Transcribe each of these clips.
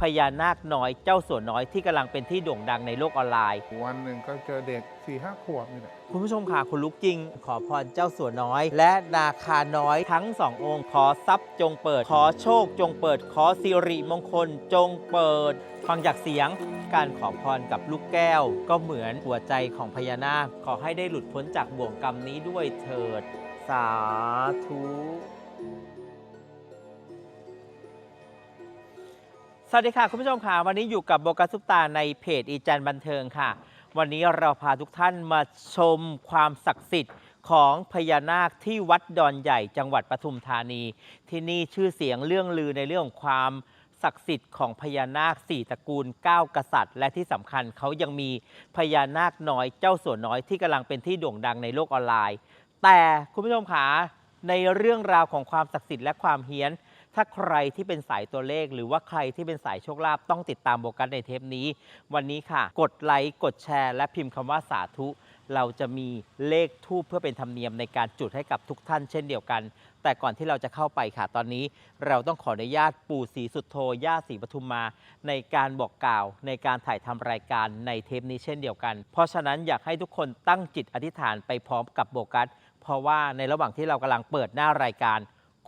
พญานาคน้อยเจ้าสัวน้อยที่กำลังเป็นที่โด่งดังในโลกออนไลน์ วันหนึ่งก็เจอเด็ก4ี่ห้าขวบนี่แหละ คุณผู้ชมค่ะคุณลุกจริง ขอพรเจ้าสัวน้อย และนาคาน้อยทั้งสององค์ ขอทรัพย์จงเปิด ขอโชคจงเปิด ขอสิริมงคลจงเปิด ฟังจากเสียงการขอพรกับลูกแก้ว ก็เหมือนหัวใจของพญานาคขอให้ได้หลุดพ้นจากบ่วงกรรมนี้ด้วยเถิด สาธุ สวัสดีค่ะ คุณผู้ชมค่ะ วันนี้อยู่กับโบกัสซุปตาในเพจอีจันบันเทิงค่ะ วันนี้เราพาทุกท่านมาชมความศักดิ์สิทธิ์ของพญานาคที่วัดดอนใหญ่จังหวัดปทุมธานี ที่นี่ชื่อเสียงเรื่องลือในเรื่องของความศักดิ์สิทธิ์ของพญานาคสี่ตระกูล 9 กษัตริย์ และที่สำคัญเขายังมีพญานาคน้อยเจ้าสัวน้อยที่กำลังเป็นที่โด่งดังในโลกออนไลน์ แต่คุณผู้ชมคะในเรื่องราวของความศักดิ์สิทธิ์และความเฮี้ยน ถ้าใครที่เป็นสายตัวเลข หรือว่าใครที่เป็นสายโชคลาภต้องติดตามโบกัสในเทปนี้ วันนี้ค่ะ กดไลค์กดแชร์ และพิมพ์คำว่าสาธุ เราจะมีเลขทูปเพื่อเป็นธรรมเนียมในการจุดให้กับทุกท่านเช่นเดียวกัน แต่ก่อนที่เราจะเข้าไปค่ะตอนนี้ เราต้องขออนุญาตปู่ศรีสุดโธย่าศรีปทุมมา ในการบอกกล่าว ในการถ่ายทำรายการในเทปนี้เช่นเดียวกัน เพราะฉะนั้นอยากให้ทุกคนตั้งจิตอธิษฐานไปพร้อมกับโบกัส เพราะว่าในระหว่างที่เรากำลังเปิดหน้ารายการ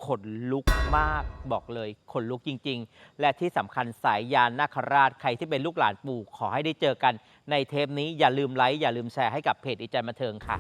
ขนลุกมากบอกเลยขนลุกจริง ๆ และที่สำคัญสายยานนาคราชใครที่เป็นลูกหลานปู่ขอให้ได้เจอกัน ในเทปนี้อย่าลืมไลค์อย่าลืมแชร์ให้กับเพจอีจันบันเทิงค่ะ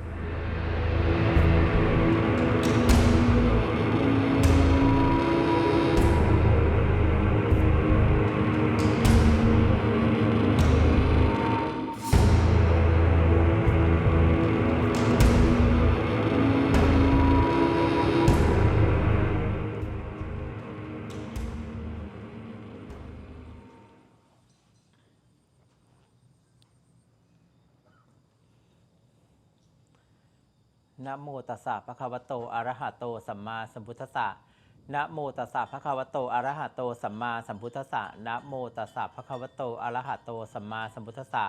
นะโมตัสสะภะคะวะโตอะระหะโต สัมมาสัมพุทธัสสะนะโมตัสสะภะคะวะโตอะระหะโต สัมมาสัมพุทธัสสะนะโมตัสสะภะคะวะโตอะระหะโต สัมมาสัมพุทธัสสะ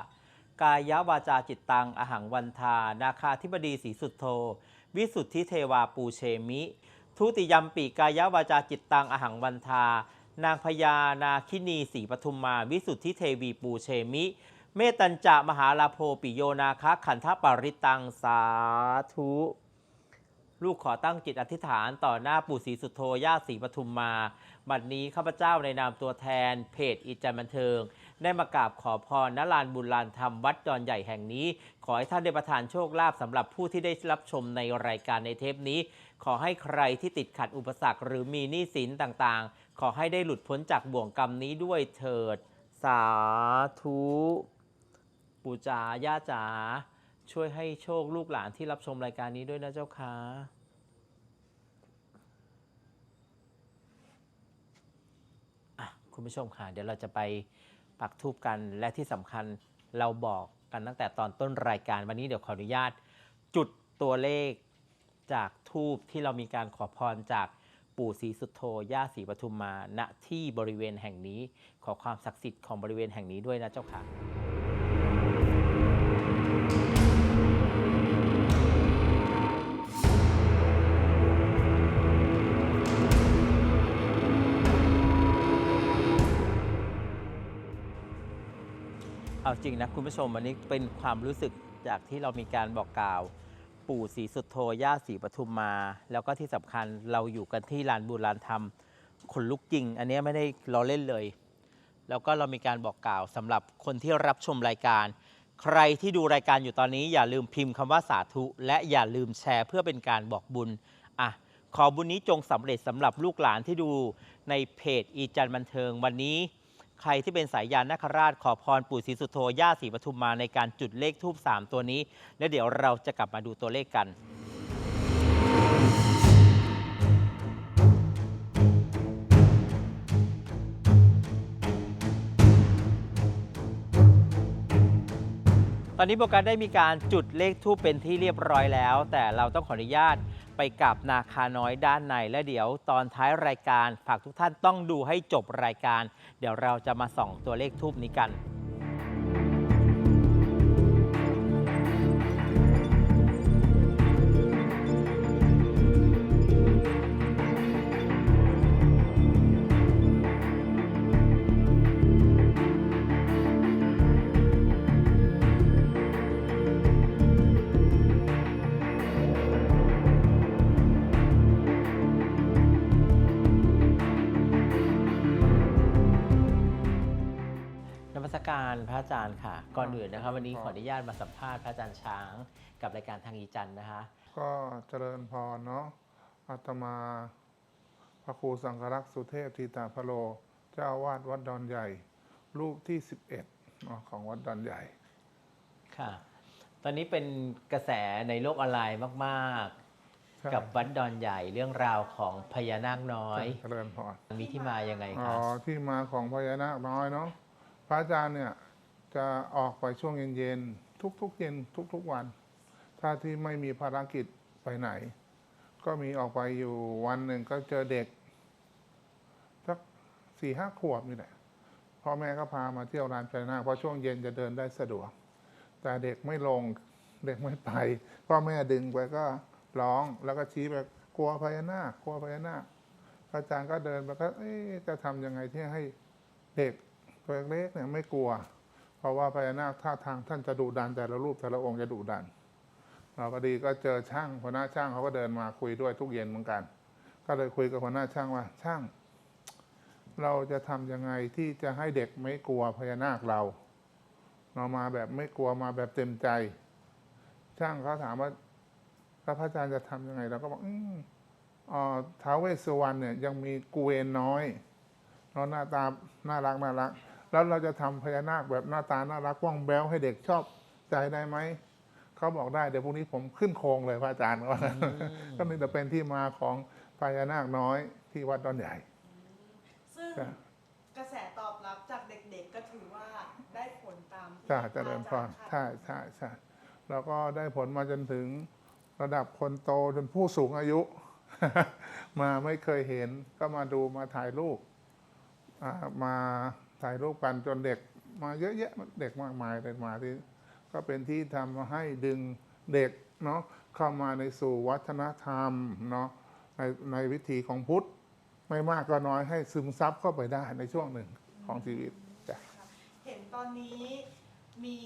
กายวาจาจิตตัง อหังวันทา นาคาธิบดีสีสุดโท วิสุทธิเทวาปูเชมิ ทุติยมปีกายวาจาจิตตัง อหังวันทา นางพญานาคินีสีปทุมมา วิสุทธิเทวีปูเชมิ เมตัญจะมหาลาโพปิโยนาคะขันธปริตังสาธุ ลูกขอตั้งจิตอธิษฐานต่อหน้าปู่ศรีสุโธย่าศรีปทุมมา บัดนี้ข้าพเจ้าในนามตัวแทน เพจอิจันบันเทิง ได้มากราบขอพรณลานบุญลานธรรมวัดดอนใหญ่แห่งนี้ ขอให้ท่านได้ประทานโชคลาภสำหรับผู้ที่ได้รับชมในรายการในเทปนี้ ขอให้ใครที่ติดขัดอุปสรรคหรือมีหนี้สินต่างๆ ขอให้ได้หลุดพ้นจากบ่วงกรรมนี้ด้วยเถิด สาธุ ปู่จ๋าย่าจ๋าช่วยให้โชคลูกหลานที่รับชมรายการนี้ด้วยนะเจ้าค่ะคุณผู้ชมค่ะ เดี๋ยวเราจะไปปักทูบกันและที่สำคัญเราบอกกันตั้งแต่ตอนต้นรายการวันนี้เดี๋ยวขออนุญาต จุดตัวเลขจากทูบที่เรามีการขอพรจากปู่ศรีสุโธย่าศรีปทุมมาณที่บริเวณแห่งนี้ ขอความศักดิ์สิทธิ์ของบริเวณแห่งนี้ด้วยนะเจ้าค่ะ เอาจริงนะคุณผู้ชมวันนี้เป็นความรู้สึกจากที่เรามีการบอกกล่าว ปู่ศรีสุโธย่าศรีปทุมมา แล้วก็ที่สำคัญเราอยู่กันที่ลานบุญลานธรรมขนลุกจริง อันนี้ไม่ได้ล้อเล่นเลย แล้วก็เรามีการบอกกล่าวสำหรับคนที่รับชมรายการ ใครที่ดูรายการอยู่ตอนนี้ อย่าลืมพิมพ์คำว่าสาธุ และอย่าลืมแชร์เพื่อเป็นการบอกบุญอะขอบุญนี้จงสำเร็จสำหรับลูกหลานที่ดูในเพจอีจันบันเทิงวันนี้ ใครที่เป็นสายยานนาคราชขอพรปู่ศรีสุโธย่าศรีปทุมมาในการจุดเลขทูบ3ตัวนี้ แล้วเดี๋ยวเราจะกลับมาดูตัวเลขกัน ตอนนี้โบกันได้มีการจุดเลขทูปเป็นที่เรียบร้อยแล้ว แต่เราต้องขออนุญาตไปกับนาคาน้อยด้านในและเดี๋ยวตอนท้ายรายการฝากทุกท่านต้องดูให้จบรายการ เดี๋ยวเราจะมาส่องตัวเลขทูปนี้กัน อนอื่นนะคะ วันนี้ครับขออนุญาตมาสัมภาษณ์พระอาจารย์ช้าง กับรายการทางอีจันทร์นะคะ ก็เจริญพรเนาะอาตมา พระครูสังฆรักษ์สุเทพทีตาพโล เจ้าอาวาดวัดดอนใหญ่รูปที่ 11เนาะของวัดดอนใหญ่ ค่ะ ตอนนี้เป็นกระแสในโลกออนไลน์มากใช่ๆกับวัดดอนใหญ่เรื่องราวของพญานาคน้อยเจริญพรมีที่มายังไงอ๋คะอที่มาของพญานาคน้อยเนาะพระอาจารย์เนี่ย จะออกไปช่วงเย็นๆทุกๆเย็นทุกๆวัน ถ้าที่ไม่มีภารกิจไปไหน ก็มีออกไปอยู่วันหนึ่งก็เจอเด็กสักสี่ห้าขวบนี่แหละพ่อแม่ก็พามาเที่ยวร้านพญานาเพราะช่วงเย็นจะเดินได้สะดวก แต่เด็กไม่ลงเด็กไม่ไป พ่อแม่ดึงไปก็ร้องแล้วก็ชี้ไปกลัวพญานาคกลัวพญานาคอาจารย์ก็เดินไปก็จะทำยังไงที่ให้เด็กตัวเล็กๆเนี่ยไม่กลัว เพราะว่าพญานาคท่าทางท่านจะดุดันแต่ละรูปแต่ละองค์จะดุดันเราพอดีก็เจอช่างหัวหน้าช่างเขาก็เดินมาคุยด้วยทุกเย็นเหมือนกัน ก็เลยคุยกับหัวหน้าช่างว่าช่าง เราจะทำยังไงที่จะให้เด็กไม่กลัวพญานาคเรา เรามาแบบไม่กลัวมาแบบเต็มใจ ช่างเขาถามว่าพระอาจารย์จะทำยังไงเราก็บอกอืมเอ่อท้าวเวสสุวรรณเนี่ยยังมีกุเวนน้อยเนาหน้าตาน่ารักน่ารัก แล้วเราจะทำพญานาคแบบหน้าตาน่ารักว่องแบ้วให้เด็กชอบใจได้ไหมเขาบอกได้เดี๋ยวพรุ่งนี้ผมขึ้นโครงเลยพระอาจารย์ว่างั้นก็นี่จะเป็นที่มาของพญานาคน้อยที่วัดดอนใหญ่ ซึ่งจ้ะกระแสตอบรับจากเด็กๆก็ถือว่าได้ผลตามที่จ้าเจริญพรอาจาย์คาดใช่ใช่ใช่แล้วก็ได้ผลมาจนถึงระดับคนโตจนผู้สูงอายุ มาไม่เคยเห็นก็มาดูมาถ่ายรูปอ่ามา ถ่ายรูปกันจนเด็กมาเยอะแยะเด็กมากมายเลยมาที่ก็เป็นที่ทำให้ดึงเด็กเนาะเข้ามาในสู่วัฒนธรรมเนาะในในวิถีของพุทธไม่มากก็น้อยให้ซึมซับเข้าไปได้ในช่วงหนึ่งของชีวิตจ้ะค่ะเห็นตอนนี้มี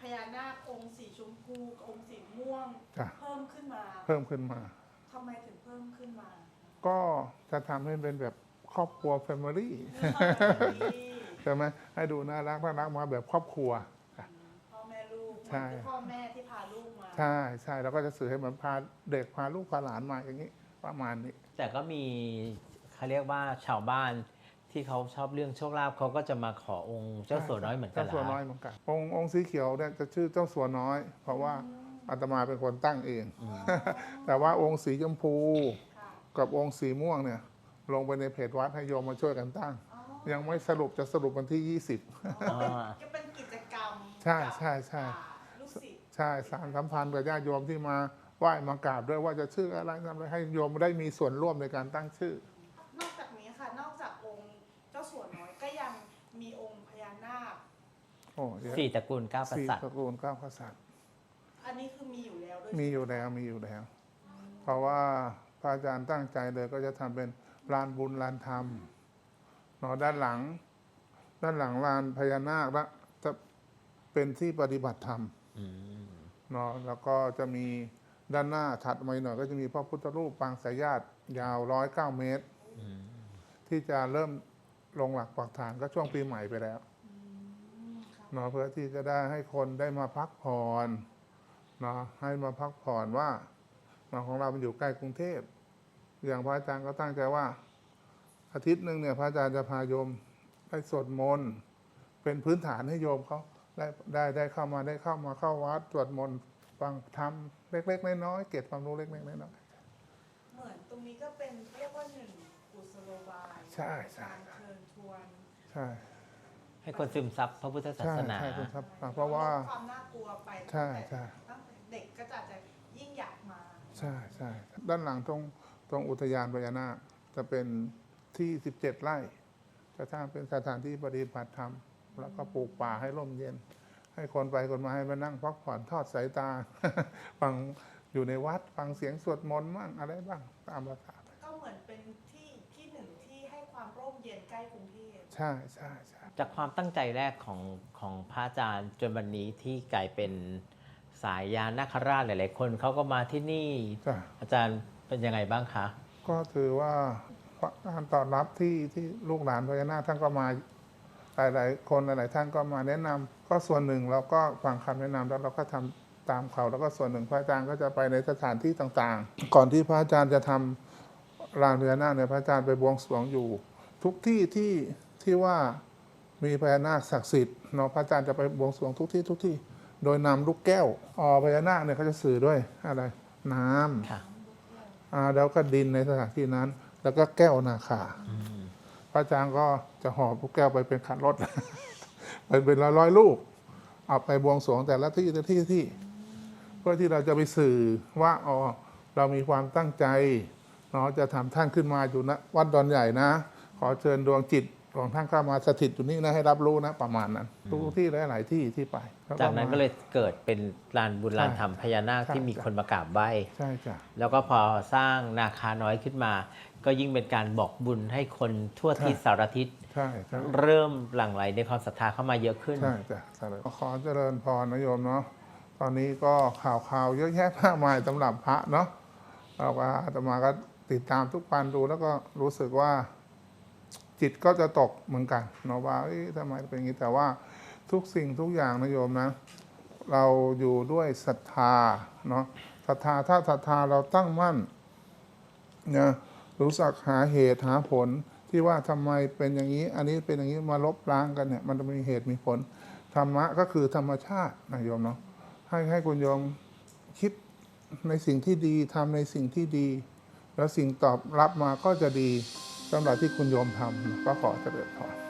พญานาคองค์สีชมพูกับองค์สีม่วงจ้ะเพิ่มขึ้นมา เพิ่มขึ้นมาทำไมถึงเพิ่มขึ้นมา ก็จะทำให้เป็นแบบครอบครัวแฟมิลี่ ใช่ไหมให้ดูน่ารักน่ารักมาแบบครอบครัว พ่อแม่ลูกใช่เหมือนพ่อแม่ที่พาลูกมา ใช่ใช่แล้วก็จะสื่อให้เหมือนพาเด็กพาลูกพาหลานมาอย่างนี้ประมาณนี้ แต่ก็มีเขาเรียกว่าชาวบ้านที่เขาชอบเรื่องโชคลาภเขาก็จะมาขอองค์เจ้าสัวน้อยเหมือนกันเจ้าเหรสัวอน้อยเหมือนกันองค์องค์สีเขียวเนี่ยจะชื่อเจ้าสัวน้อย เพราะว่าอาตมาเป็นคนตั้งเอง แต่ว่าองค์สีชมพูค่ะกับองค์สีม่วงเนี่ย ลงไปในเพจวัดให้โยมมาช่วยกันตั้งอ๋อ ยังไม่สรุปจะสรุปวันที่ อ๋อก็เป็นกิจกรรมใช่ใช่ใช่ กับลูกศิษย์20 ใช่สารสัมพันธ์กับญาติโยมที่มาไหว้มากราบด้วยว่าจะชื่ออะไรทำอะไรให้โยมได้มีส่วนร่วมในการตั้งชื่อ นอกจากนี้ค่ะ นอกจากองค์เจ้าสัวน้อยก็ยังมีองค์พญานาค โอ้เยอะสี่ตระกูลเก้ากสี่ษัตริตย์ระกูลเก้ากษัตริย์ อันนี้คือมีอยู่แล้วด้วยมีอยู่แล้วมีอยู่แล้ว เพราะว่าพระอาจารย์ตั้งใจเลยก็จะทำเป็นลานบุญลานธรรมเนาะด้านหลัง ด้านหลังลานพญานาคละจะเป็นที่ปฏิบัติธรรมอืมเนาะแล้วก็จะมีด้านหน้าถัดมาอีกหน่อย ก็จะมีพระพุทธรูปปางสายญาติยาวร้อยเก้าเมตรอืมที่จะเริ่มลงหลักปักฐานก็ช่วงปีใหม่ไปแล้วอืมค่ะเนาะเพื่อที่จะได้ให้คนได้มาพักผ่อนเนาะให้มาพักผ่อนว่าเนาะของเรามันอยู่ใกล้กรุงเทพอย่างพระอาจารย์ก็ตั้งใจว่า อาทิตย์หนึ่งเนี่ยพระอาจารย์จะพาโยมได้สวดมนต์เป็นพื้นฐานให้โยมเขาได้ได้ได้เข้ามาได้เข้ามาเข้าวัดสวดมนต์ฟังธรรมเล็กๆน้อยๆเก็บความรู้เล็กๆน้อยเหมือนตรงนี้ก็เป็นเรียกว่าหนึ่งกุศโลบายใช่ใช่การเชิญชวนๆใช่ให้คนซึมซับพระพุทธศาใช่สนาใช่คุณครับเพราะว่าลดความน่ากลัวไปใช่ตั้งแต่ใช่ตั้งแต่เด็กก็จะจะยิ่งอยากมา ใช่ใช่ด้านหลังตรงตรงอุทยานพญานาคจะเป็น ที่ 17 ไร่จะสร้างเป็นสถานที่ปฏิบัติธรรม แล้วก็ปลูกป่าให้ร่มเย็น ให้คนไปคนมาให้มานั่งพักผ่อนทอดสายตา ฟังอยู่ในวัดฟังเสียงสวดมนต์บ้างอะไรบ้างตามภาษาก็เหมือนเป็นที่ที่หนึ่งที่ให้ความร่มเย็นใกล้กรุงเทพใช่ใช่ใช่จากความตั้งใจแรกของของพระอาจารย์จนวันนี้ที่กลายเป็นสายยานนาคราชหลาย ๆ คนเขาก็มาที่นี่จ้ะอาจารย์เป็นยังไงบ้างคะ ก็ถือว่า การตอบรับที่ที่ลูกหลานพญานาคท่านก็มาหลาย ๆ คนหลายๆท่านก็มาแนะนำก็ส่วนหนึ่งเราก็ฟังคำแนะนำแล้วเราก็ทำตามเขา แล้วก็ส่วนหนึ่งพระอาจารย์ก็จะไปในสถานที่ต่างๆ ก่อนที่พระอาจารย์จะทำรางพญานาคเนี่ยพระอาจารย์ไปบวงสรวงอยู่ ทุกที่ที่ที่ว่ามีพญานาคศักดิ์สิทธิ์เนาะพระอาจารย์จะไปบวงสรวงทุกที่ทุกที่ โดยนำลูกแก้วอ๋อพญานาคเนี่ยเขาจะสื่อด้วยอะไร น้ำค่ะอ่าแล้วก็ดินในสถานที่นั้น แล้วก็แก้วนาคาอืมพระอาจารย์ก็จะหอบลูกแก้วไปเป็นขันรถไปเป็นร้อยร้อยๆลูก เอาไปบวงสรวงแต่ละที่แต่ละที่ที่เพื่อที่เราจะไปสื่อว่าอ๋อเรามีความตั้งใจเนาะจะทำท่านขึ้นมาอยู่นะวัดดอนใหญ่นะ ขอเชิญดวงจิต ของท่านเข้ามาสถิตอยู่นี่นะให้รับรู้นะประมาณนั้นทุกๆที่หลายๆที่ที่ไปแล้วจากนั้นมาก็เลยเกิดเป็นลานบุญใช่ลานธรรมพญานาคใช่ที่มีใช่คนมากราบไหว้ใช่จ้ะแล้วก็พอสร้างนาคาน้อยขึ้นมา ก็ยิ่งเป็นการบอกบุญให้คนทั่วทิศใช่สารทิศใช่ใช่เริ่มหลั่งไหลในความศรัทธาเข้ามาเยอะขึ้นใช่จ้ะเจริญขอเจริญพรนะโยมเนาะตอนนี้ก็ข่าวข่าวๆเยอะแยะมากมายสำหรับพระเนาะเราก็อาตมาก็ติดตามทุกวันดูแล้วก็รู้สึกว่า จิตก็จะตกเหมือนกันเนาะว่าทำไมเป็นอย่างนี้แต่ว่าทุกสิ่งทุกอย่างนะโยมนะ เราอยู่ด้วยศรัทธาเนาะศรัทธาถ้าศรัทธาเราตั้งมั่นนะรู้สักหาเหตุหาผลที่ว่าทำไมเป็นอย่างนี้ อันนี้เป็นอย่างนี้มาลบล้างกันเนี่ย มันจะมีเหตุมีผลธรรมะก็คือธรรมชาตินะโยมเนาะให้ให้คุณโยมคิดในสิ่งที่ดีทำในสิ่งที่ดี แล้วสิ่งตอบรับมาก็จะดี สำหรับที่คุณโยมทำก็ขอเจริญพร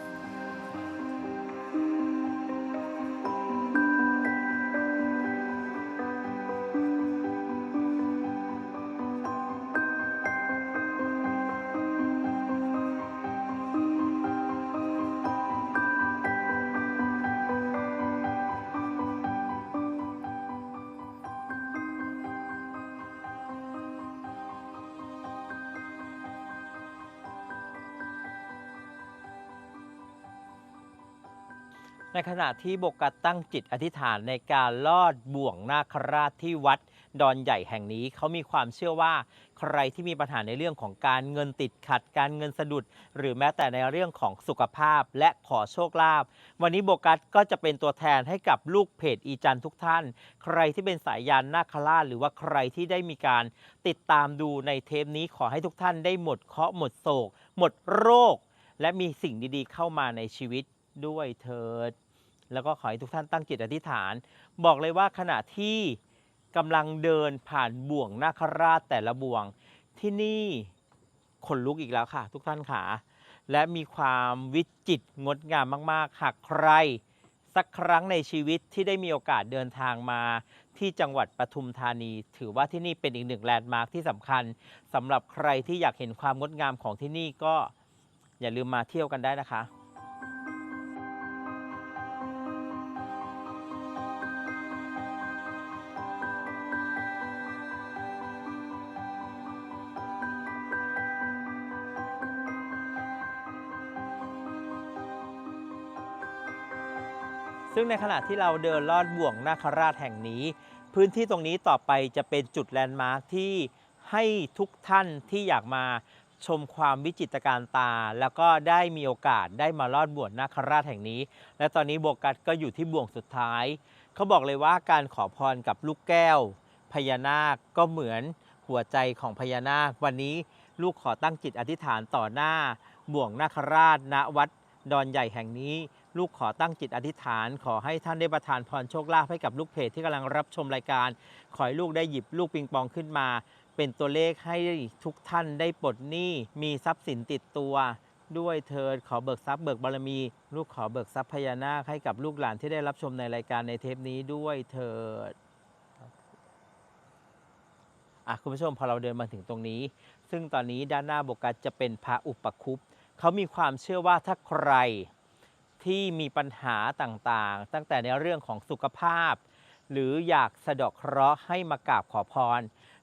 ในขณะที่บกัดตั้งจิตอธิษฐานในการลอดบ่วงนาคราชที่วัดดอนใหญ่แห่งนี้เขามีความเชื่อว่าใครที่มีปัญหาในเรื่องของการเงินติดขัด การเงินสะดุด หรือแม้แต่ในเรื่องของสุขภาพและขอโชคลาภวันนี้โบกัสก็จะเป็นตัวแทนให้กับลูกเพจอีจันทุกท่าน ใครที่เป็นสายยานนาคราชหรือว่าใครที่ได้มีการติดตามดูในเทปนี้ขอให้ทุกท่านได้หมดเคราะห์หมดโศก หมดโรค และมีสิ่งดีๆ เข้ามาในชีวิตด้วยเถิด แล้วก็ขอให้ทุกท่านตั้งจิตอธิษฐาน บอกเลยว่าขณะที่กำลังเดินผ่านบ่วงนาคราชแต่ละบ่วง ที่นี่ขนลุกอีกแล้วค่ะ ทุกท่านค่ะและมีความวิจิตรงดงามมาก ๆ หากใคร สักครั้งในชีวิตที่ได้มีโอกาสเดินทางมาที่จังหวัดปทุมธานี ถือว่าที่นี่เป็นอีกหนึ่งแลนด์มาร์คที่สำคัญสำหรับใครที่อยากเห็นความงดงามของที่นี่ก็อย่าลืมมาเที่ยวกันได้นะคะ งในขณะที่เราเดินลอดบ่วงนาคราชแห่งนี้ พื้นที่ตรงนี้ต่อไปจะเป็นจุดแลนด์มาร์คที่ให้ทุกท่านที่อยากมาชมความวิจิตรการตา แล้วก็ได้มีโอกาสได้มาลอดบ่วงนาคราชแห่งนี้ และตอนนี้โบกัสก็อยู่ที่บ่วงสุดท้าย เขาบอกเลยว่าการขอพรกับลูกแก้ว พญานาคก็เหมือนหัวใจของพญานาค วันนี้ลูกขอตั้งจิตอธิษฐานต่อหน้าบ่วงนาคราชณวัดดอนใหญ่แห่งนี้ ลูกขอตั้งจิตอธิษฐาน ขอให้ท่านได้ประทานพรโชคลาภให้กับลูกเพจที่กำลังรับชมรายการ ขอให้ลูกได้หยิบลูกปิงปองขึ้นมา เป็นตัวเลขให้ทุกท่านได้ปลดหนี้มีทรัพย์สินติดตัวด้วยเถิดขอเบิกทรัพย์เบิกบารมี ลูกขอเบิกทรัพย์พญานาคให้กับลูกหลานที่ได้รับชมในรายการในเทปนี้ด้วยเถิดอะคุณผู้ชมพอเราเดินมาถึงตรงนี้ ซึ่งตอนนี้ด้านหน้าโบกัสจะเป็นพระอุปคุปเขามีความเชื่อว่าถ้าใคร ที่มีปัญหาต่างๆ ตั้งแต่ในเรื่องของสุขภาพ หรืออยากสะเดาะเคราะห์ให้มากราบขอพร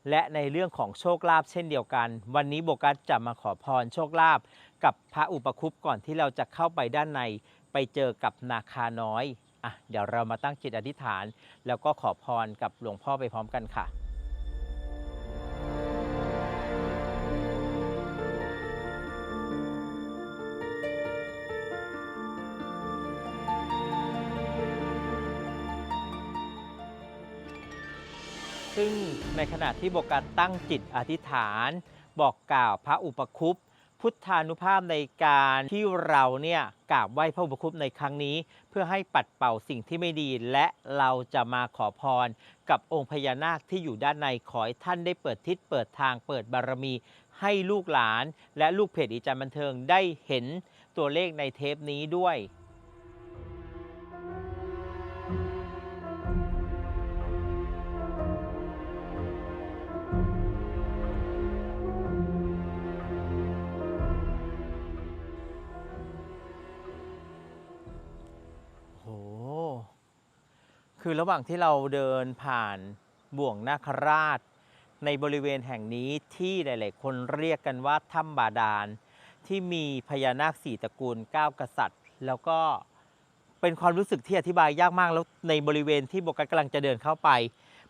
และในเรื่องของโชคลาภเช่นเดียวกัน วันนี้โบกัสจะมาขอพรโชคลาภกับพระอุปคุปก่อนที่เราจะเข้าไปด้านในไปเจอกับนาคาน้อยอะเดี๋ยวเรามาตั้งจิตอธิษฐาน แล้วก็ขอพรกับหลวงพ่อไปพร้อมกันค่ะ ซึ่งในขณะที่โบกัสตั้งจิตอธิษฐาน บอกกล่าวพระอุปคุปพุทธานุภาพในการที่เราเนี่ยกราบไหว้พระอุปคุปในครั้งนี้ เพื่อให้ปัดเป่าสิ่งที่ไม่ดี และเราจะมาขอพร กับองค์พญานาคที่อยู่ด้านในขอให้ท่านได้เปิดทิศเปิดทางเปิดบารมี ให้ลูกหลาน และลูกเพจอีจันทร์บันเทิงได้เห็นตัวเลขในเทปนี้ด้วย คือระหว่างที่เราเดินผ่านบ่วงนาคราช ในบริเวณแห่งนี้ที่หลาย ๆ คนเรียกกันว่าถ้ำบาดาล ที่มีพญานาคสี่ตระกูลเก้ากษัตริย์ แล้วก็เป็นความรู้สึกที่อธิบายยากมากแล้วในบริเวณที่โบกัสกำลังจะเดินเข้าไป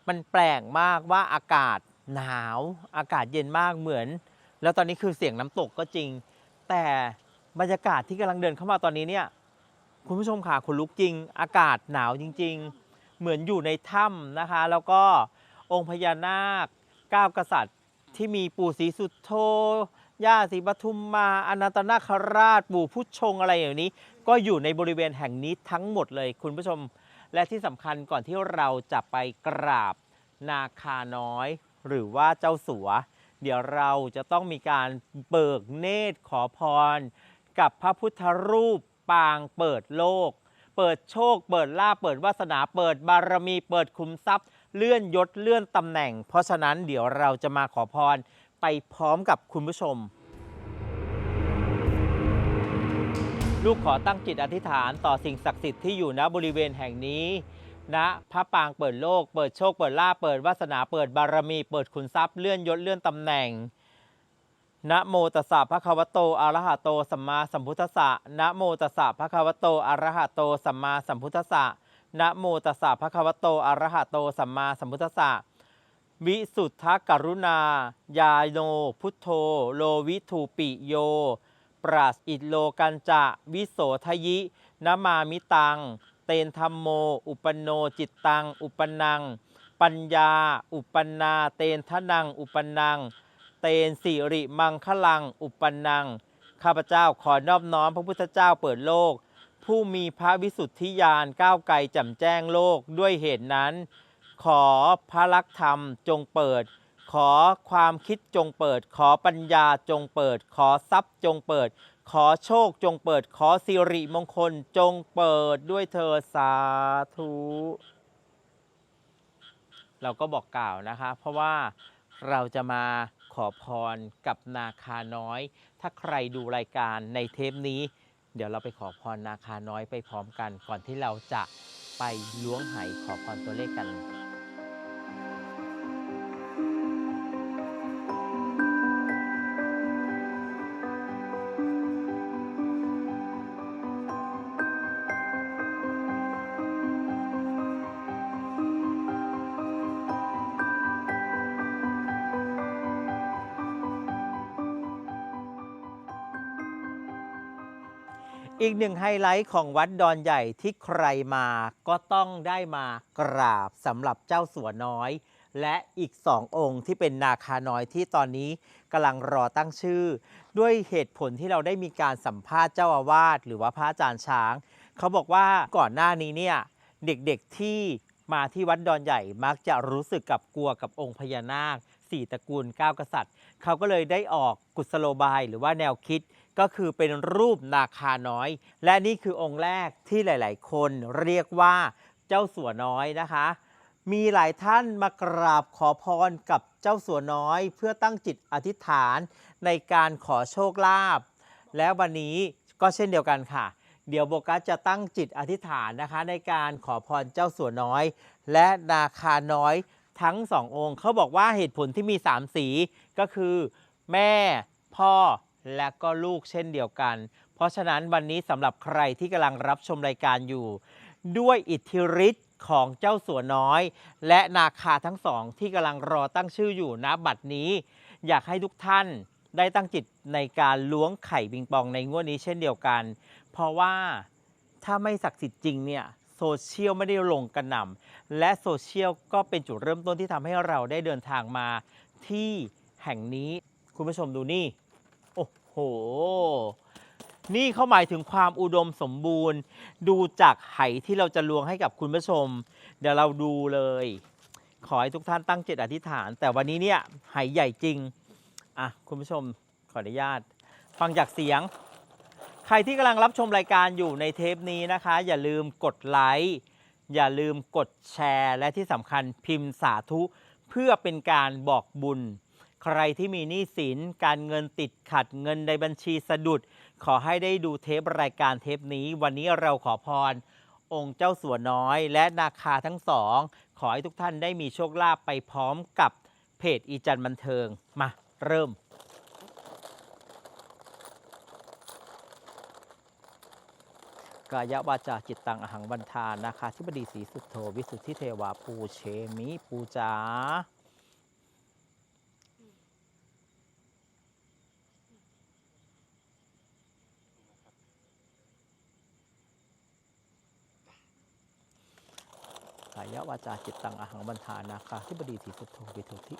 มันแปลกมากว่าอากาศหนาว อากาศเย็นมากเหมือน แล้วตอนนี้คือเสียงน้ำตกก็จริง แต่บรรยากาศที่กำลังเดินเข้ามาตอนนี้เนี่ยคุณผู้ชมค่ะคุณลุกจริง อากาศหนาวจริง ๆ เหมือนอยู่ในถ้ำนะคะ แล้วก็องค์พญานาคเก้ากษัตริย์ ที่มีปู่ศรีสุโธย่าศรีปทุมมาอนันตนาคราชปู่พุทธชงอะไรอย่างนี้ ก็อยู่ในบริเวณแห่งนี้ทั้งหมดเลยคุณผู้ชม และที่สำคัญก่อนที่เราจะไปกราบนาคาน้อย หรือว่าเจ้าสัว เดี๋ยวเราจะต้องมีการเบิกเนตรขอพร กับพระพุทธรูปปางเปิดโลก เปิดโชค เปิดลาเปิดวาสนาเปิดบารมี เปิดคุมทรัพย์ เลื่อนยศเลื่อนตำแหน่ง เพราะฉะนั้นเดี๋ยวเราจะมาขอพรไปพร้อมกับคุณผู้ชม ลูกขอตั้งจิตอธิษฐานต่อสิ่งศักดิ์สิทธิ์ที่อยู่ณบริเวณแห่งนี้ณพระปางเปิดโลก เปิดโชค เปิดลาเปิดวาสนาเปิดบารมี เปิดขุนทรัพย์เลื่อนยศเลื่อนตำแหน่ง นะโมตัสสะภะคะวะโตอะระหะโตสัมมาสัมพุทธัสสะนะโมตัสสะภะคะวะโตอะระหะโตสัมมาสัมพุทธัสสะนะโมตัสสะภะคะวะโตอะระหะโตสัมมาสัมพุทธัสสะวิสุทธกรุณา ยาโน พุทโธ โลวิทูปิโย ปราศอิโลกันจะ วิโสทยินามามิตัง เตนธรรมโม อุปโนจิตตัง อุปนัง ปัญญา อุปนา เตนทนัง อุปนัง เตนสิริมังคลัง อุปนัง ข้าพเจ้าขอนอบน้อมพระพุทธเจ้าเปิดโลก ผู้มีพระวิสุทธิญาณก้าวไกลแจ่มแจ้งโลกด้วยเหตุนั้น ขอพระลักษณ์ธรรมจงเปิด ขอความคิดจงเปิด ขอปัญญาจงเปิด ขอทรัพย์จงเปิด ขอโชคจงเปิด ขอสิริมงคลจงเปิดด้วยเธอสาธุเราก็บอกกล่าวนะคะ เพราะว่าเราจะมา ขอพรกับนาคาน้อย ถ้าใครดูรายการในเทปนี้ เดี๋ยวเราไปขอพรนาคาน้อยไปพร้อมกัน ก่อนที่เราจะไปล้วงไหขอพรตัวเลขกัน อีกหนึ่งไฮไลท์ของวัดดอนใหญ่ที่ใครมาก็ต้องได้มากราบสำหรับเจ้าสัวน้อย และอีกสององค์ที่เป็นนาคาน้อยที่ตอนนี้กำลังรอตั้งชื่อ ด้วยเหตุผลที่เราได้มีการสัมภาษณ์เจ้าอาวาสหรือว่าพระอาจารย์ช้าง เขาบอกว่าก่อนหน้านี้เนี่ยเด็กๆที่มาที่วัดดอนใหญ่มักจะรู้สึกกับกลัวกับองค์พญานาคสี่ตระกูลเก้ากษัตริย์ เขาก็เลยได้ออกกุศโลบายหรือว่าแนวคิด ก็คือเป็นรูปนาคาน้อย และนี่คือองค์แรกที่หลาย ๆ คนเรียกว่าเจ้าสัวน้อยนะคะ มีหลายท่านมากราบขอพรกับเจ้าสัวน้อย เพื่อตั้งจิตอธิษฐานในการขอโชคลาภและวันนี้ก็เช่นเดียวกันค่ะ เดี๋ยวโบกัสจะตั้งจิตอธิษฐานนะคะ ในการขอพรเจ้าสัวน้อย และนาคาน้อยทั้งสององค์เขาบอกว่าเหตุผลที่มีสามสีก็คือ แม่ พ่อ และก็ลูกเช่นเดียวกัน เพราะฉะนั้นวันนี้สำหรับใครที่กำลังรับชมรายการอยู่ ด้วยอิทธิฤทธิ์ของเจ้าสัวน้อย และนาคาทั้งสองที่กำลังรอตั้งชื่ออยู่ณบัดนี้ อยากให้ทุกท่านได้ตั้งจิตในการล้วงไข่บิงปองในงวดนี้เช่นเดียวกัน เพราะว่าถ้าไม่ศักดิ์สิทธิ์จริงเนี่ยโซเชียลไม่ได้ลงกระหน่ำและโซเชียลก็เป็นจุดเริ่มต้นที่ทำให้เราได้เดินทางมาที่แห่งนี้คุณผู้ชมดูนี่ โอ้โห นี่เขาหมายถึงความอุดมสมบูรณ์ ดูจากไหที่เราจะลวงให้กับคุณผู้ชม เดี๋ยวเราดูเลย ขอให้ทุกท่านตั้งจิตอธิษฐาน แต่วันนี้เนี่ยไหใหญ่จริง อะ คุณผู้ชมขออนุญาต ฟังจากเสียง ใครที่กำลังรับชมรายการอยู่ในเทปนี้นะคะ อย่าลืมกดไลค์อย่าลืมกดแชร์ และที่สำคัญพิมพ์สาธุ เพื่อเป็นการบอกบุญ ใครที่มีหนี้สินการเงินติดขัดเงินในบัญชีสะดุด ขอให้ได้ดูเทปรายการเทปนี้ วันนี้เราขอพร องค์เจ้าสัวน้อย และนาคาทั้งสอง ขอให้ทุกท่านได้มีโชคลาภไปพร้อมกับเพจอีจันบันเทิงมาเริ่มกายวาจาจิตตังอหังวันทานนาคาธิบดีศรีสุทโธวิสุทธิเทวาปูเชมิปูจา กายวาจาจิตตังอหังบันทานาคาที่บดีถีสุทโธวิทุทิ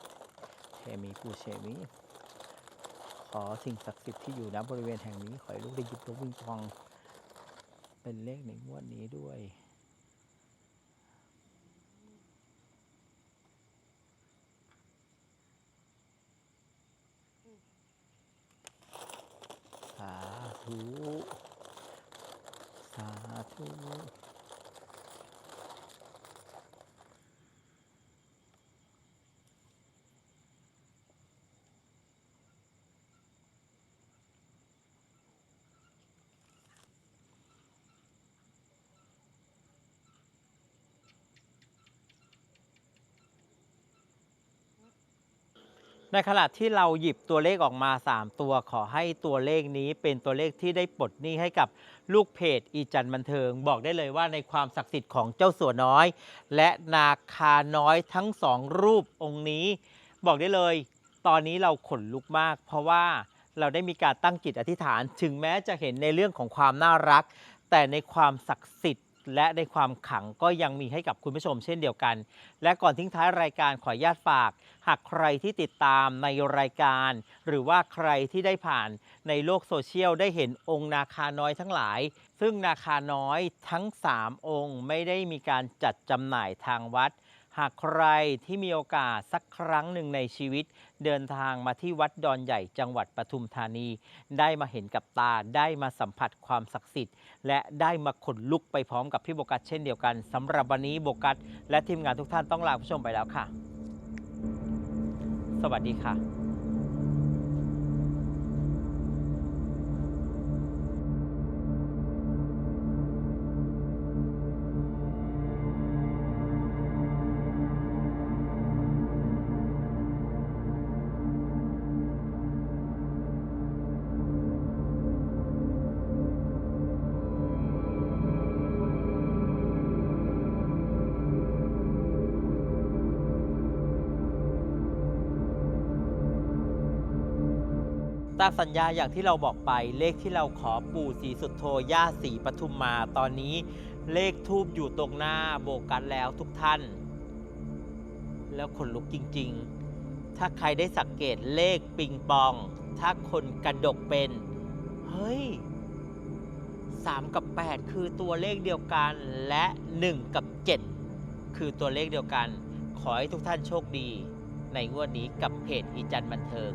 เทมีปูเชมีขอสิ่งศักดิ์สิทธิ์ที่อยู่ณบริเวณแห่งนี้ ขอให้ลูกได้หยิบลูกวิ่งทอง เป็นเลขในงวดนี้ด้วย สาธุ สาธุ ในขณะที่เราหยิบตัวเลขออกมา 3 ตัว ขอให้ตัวเลขนี้เป็นตัวเลขที่ได้ปลดหนี้ให้กับลูกเพจอีจันบันเทิง บอกได้เลยว่าในความศักดิ์สิทธิ์ของเจ้าสัวน้อย และนาคาน้อยทั้งสองรูปองค์นี้ บอกได้เลย ตอนนี้เราขนลุกมาก เพราะว่าเราได้มีการตั้งจิตอธิษฐาน ถึงแม้จะเห็นในเรื่องของความน่ารัก แต่ในความศักดิ์สิทธิ์ และในความขังก็ยังมีให้กับคุณผู้ชมเช่นเดียวกัน และก่อนทิ้งท้ายรายการขออนุญาตฝาก หากใครที่ติดตามในรายการ หรือว่าใครที่ได้ผ่านในโลกโซเชียลได้เห็นองค์นาคาน้อยทั้งหลาย ซึ่งนาคาน้อยทั้ง 3 องค์ไม่ได้มีการจัดจำหน่ายทางวัด หากใครที่มีโอกาสสักครั้งหนึ่งในชีวิต เดินทางมาที่วัดดอนใหญ่จังหวัดปทุมธานี ได้มาเห็นกับตาได้มาสัมผัสความศักดิ์สิทธิ์ และได้มาขนลุกไปพร้อมกับพี่โบกัสเช่นเดียวกันสำหรับวันนี้โบกัสและทีมงานทุกท่านต้องลาผู้ชมไปแล้วค่ะ สวัสดีค่ะ ตามสัญญาอย่างที่เราบอกไปเลขที่เราขอปู่ศรีสุดโทย่าศรีปทุมมาตอนนี้เลขทูบอยู่ตรงหน้าโบกันแล้วทุกท่าน แล้วขนลุกจริง ๆ ถ้าใครได้สังเกตเลขปิงปอง ถ้าคนกระดกเป็น เฮ้ย3กับ 8 คือตัวเลขเดียวกันและ 1 กับ 7 คือตัวเลขเดียวกัน ขอให้ทุกท่านโชคดี ในงวดนี้กับเพจอีจันบันเทิง